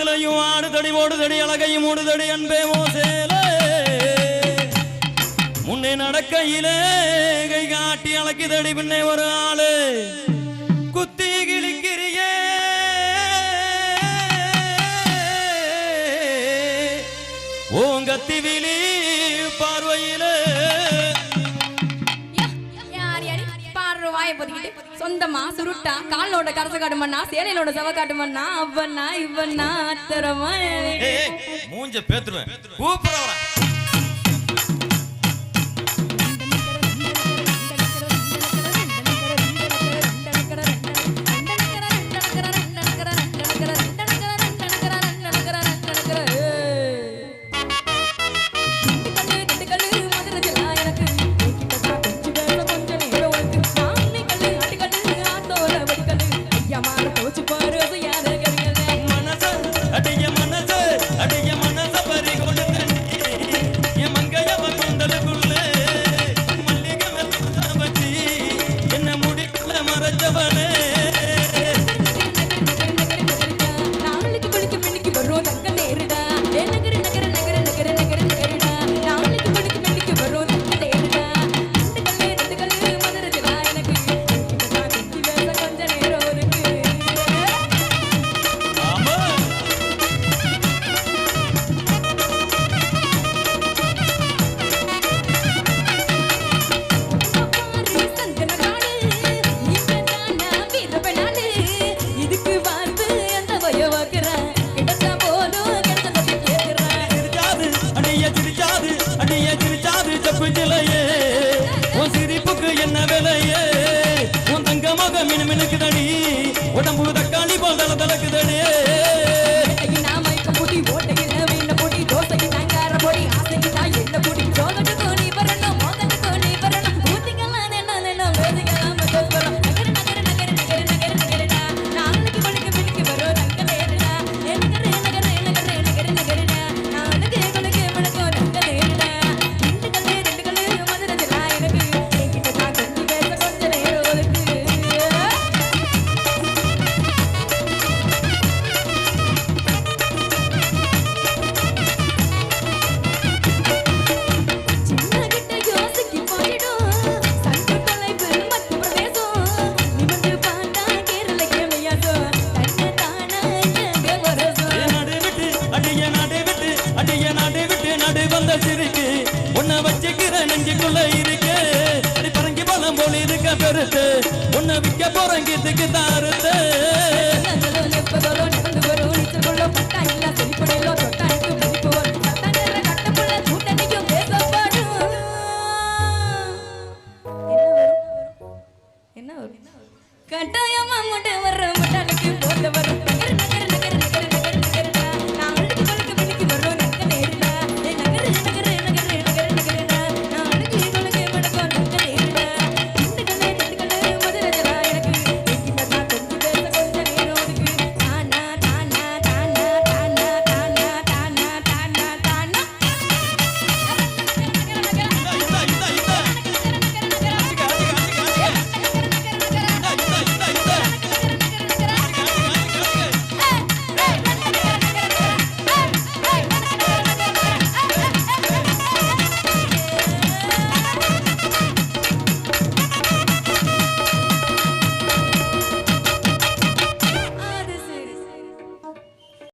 ஆத்திலையும் ஆடுதடி ஓடுதடி அழகையும் ஓடுதடி அன்பே ஓசேலே முன்னே நடக்கையிலே கை காட்டி அழைக்குதடி பின்னே ஒரு ஆளு. குத்தி கிழிக்கிறியே. ஓங்கத்தி விழி சொந்தமா சுருட்டா காலோட கரச காட்டுமண்ணா சேலையிலோட செவ காட்டுமண்ணா அவ்வண்ணா இவ்வண்ணா அத்தரமா மூஞ்ச பேத்துருவேன். கூப்பிடுறவன் வினவிலைய விற்க போறேன் கீத்துக்கு தான் அறுத்து. கட்டாயமா முட்டை வர்ற முட்டாளுக்கு போட்டு வரும்.